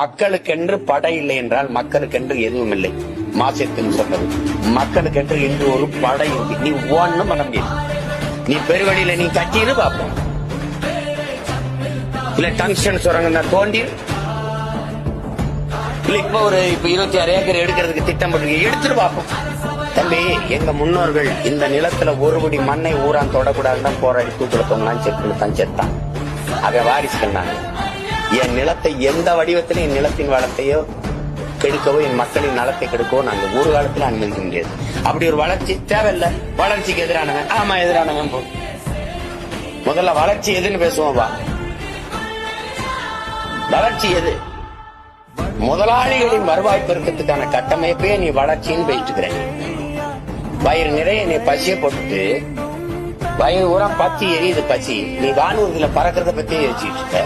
மக்களுக்கென்று படை இல்லை என்றால் மக்களுக்கென்று எதுவும் இல்லை. மாசத்தின் சொன்னது. மக்களுக்கென்று இன்று ஒரு படை இருக்கு. நீ ஒண்ணும் பண்ண முடியாது. நீ பெருவழியில நீ கட்டிடு பார்ப்போம் இல்ல டங்ஷன் சுரங்க தோண்டி இல்ல இப்ப ஒரு இப்ப இருபத்தி ஆறு ஏக்கர் எடுக்கிறதுக்கு திட்டம் பண்ணி எடுத்துட்டு பார்ப்போம் தம்பி எங்க முன்னோர்கள் இந்த நிலத்துல ஒருபடி மண்ணை ஊரான் தொடக்கூடாதுன்னு போராடி தூக்கில தொங்கலாம் செத்து தான் செத்தான். அதை வாரிசுகள் நாங்க என் நிலத்தை எந்த வடிவத்திலும் என் நிலத்தின் வளத்தையோ கெடுக்கவோ என் மக்களின் நலத்தை கெடுக்கவோ நாங்க ஒரு காலத்துல அனுமதிக்க முடியாது அப்படி ஒரு வளர்ச்சி தேவையில்ல. வளர்ச்சிக்கு எதிரானவன். ஆமா எதிரானவன் போ. முதல்ல வளர்ச்சி எதுன்னு பேசுவோம் வா. வளர்ச்சி எது? முதலாளிகளின் வருவாய் பெருக்கத்துக்கான கட்டமைப்பே நீ வளர்ச்சின்னு போயிட்டு வயிறு நிறைய நீ பசிய போட்டு வயிறு ஊரா பத்தி எரியுது பசி. நீ வானூர்தியில பறக்கிறத பத்தி யோசிச்சுட்டு இருக்க.